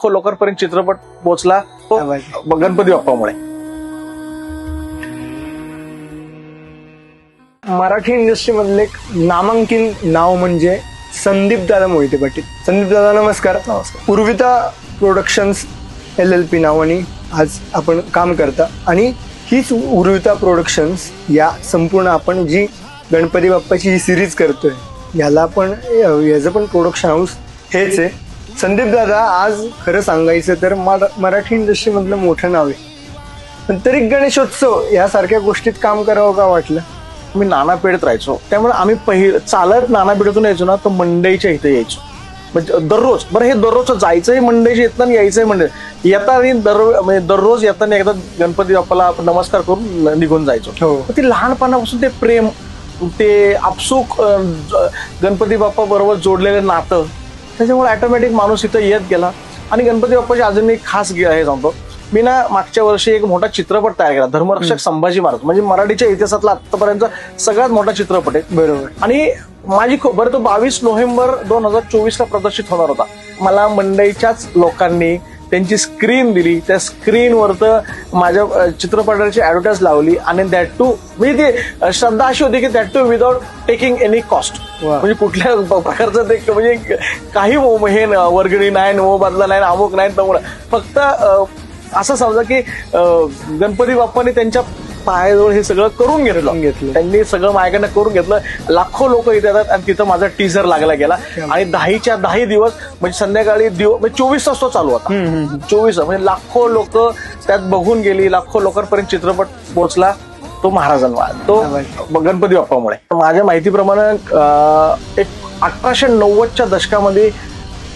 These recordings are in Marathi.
लाखो लोकांपर्यंत चित्रपट पोहोचला तो गणपती बाप्पामुळे. मराठी इंडस्ट्री मधले एक नामांकित नाव म्हणजे संदीप दादा मोहिते पाटील. संदीप दादा नमस्कार. नमस्कार. Urvita productions L L P नावाने आज आपण काम करता. आणि हीच उर्विता प्रोडक्शन्स या संपूर्ण आपण जी गणपती बाप्पाची ही सिरीज करतोय याला पण याचं पण प्रोडक्शन हाऊस हेच आहे. संदीप दादा आज खरं सांगायचं तर मरा- मराठी इंडस्ट्रीमधलं मोठं नाव आहे. पण तरी गणेशोत्सव यासारख्या गोष्टीत काम करावं का वाटलं? मी नानापेठेत राहायचो. त्यामुळे आम्ही पहिलं चालत नानापेठेतून यायचो ना तर मंडईच्या इथे यायचो. म्हणजे दररोज बरं हे दररोज जायचंही मंडईच्या इथं आणि यायचंही मंडई येताना दररोज म्हणजे दररोज येताना एकदा गणपती बाप्पाला नमस्कार करून निघून जायचो. हो. ती लहानपणापासून ते प्रेम ते आपसूक गणपती बाप्पा बरोबर जोडलेलं नातं त्याच्यामुळे ऑटोमॅटिक माणूस इथं येत गेला. आणि गणपती बाप्पाची अजून एक खास हे सांगतो. मी ना मागच्या वर्षी एक मोठा चित्रपट तयार केला धर्मरक्षक संभाजी महाराज. म्हणजे मराठीच्या इतिहासातला आतापर्यंत सगळ्यात मोठा चित्रपट आहे. बरोबर. आणि माझी बरं तो बावीस नोव्हेंबर दोन हजार चोवीस ला प्रदर्शित होणार होता. मला मंडईच्याच लोकांनी त्यांची स्क्रीन दिली त्या स्क्रीनवर तर माझ्या चित्रपटाची ऍडव्हर्टाईज लावली आणि दॅट टू म्हणजे ती श्रद्धा अशी होती की that too without taking any cost. म्हणजे कुठल्या प्रकारचं ते म्हणजे काही हे न- वर्गणी नाही मोबदला नाही अमुक नाही तमुक. फक्त असं समजा की गणपती बाप्पाने त्यांच्या पायाजवळ हे सगळं करून घेतलं. घेतलं. त्यांनी सगळं माझ्याकडनं करून घेतलं. लाखो लोक इथे येतात आणि तिथं माझा टीझर लागला गेला. आणि दहाच्या दहा दिवस म्हणजे संध्याकाळी दिव म्हणजे चोवीस तास तो चालू होता. चोवीस म्हणजे लाखो लोक त्यात बघून गेली. लाखो लोकांपर्यंत चित्रपट पोहोचला. तो महाराजांना तो गणपती बाप्पामुळे. माझ्या माहितीप्रमाणे एक अठराशे नव्वदच्या दशकामध्ये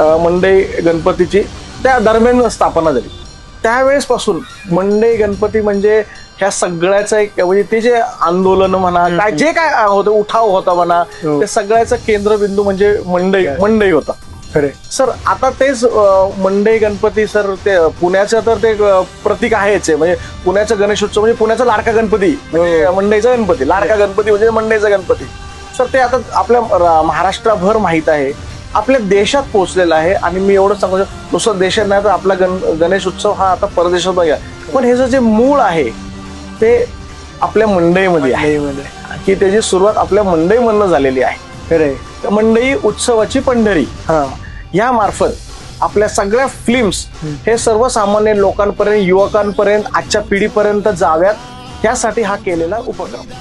मंडई गणपतीची त्या दरम्यान स्थापना झाली. त्यावेळेसपासून मंडई गणपती म्हणजे ह्या सगळ्याचं एक म्हणजे ते जे आंदोलन म्हणा काय जे काय होतं उठाव होता म्हणा हो. ते सगळ्याचं केंद्रबिंदू म्हणजे मंडई मंडई होता. खरे सर आता तेच मंडई गणपती सर ते पुण्याचं तर ते प्रतीक आहेच आहे. म्हणजे पुण्याचं गणेशोत्सव म्हणजे पुण्याचा लाडका गणपती म्हणजे मंडईचा गणपती लाडका गणपती म्हणजे मंडईचा गणपती. सर ते आता आपल्या महाराष्ट्रभर माहीत आहे. आपल्या देशात पोहोचलेला आहे आणि मी एवढं सांगू शकतो नुसतं देशात नाही तर आपला गण गणेश उत्सव हा आता परदेशात बघा. पण ह्याचं जे मूळ आहे ते आपल्या मंडईमध्ये आहे. की त्याची सुरुवात आपल्या मंडईमधनं झालेली आहे. खरे तर मंडई उत्सवाची पंढरी हा. या मार्फत आपल्या सगळ्या फिल्म्स हे सर्वसामान्य लोकांपर्यंत युवकांपर्यंत आजच्या पिढीपर्यंत जाव्यात. यासाठी हा केलेला उपक्रम.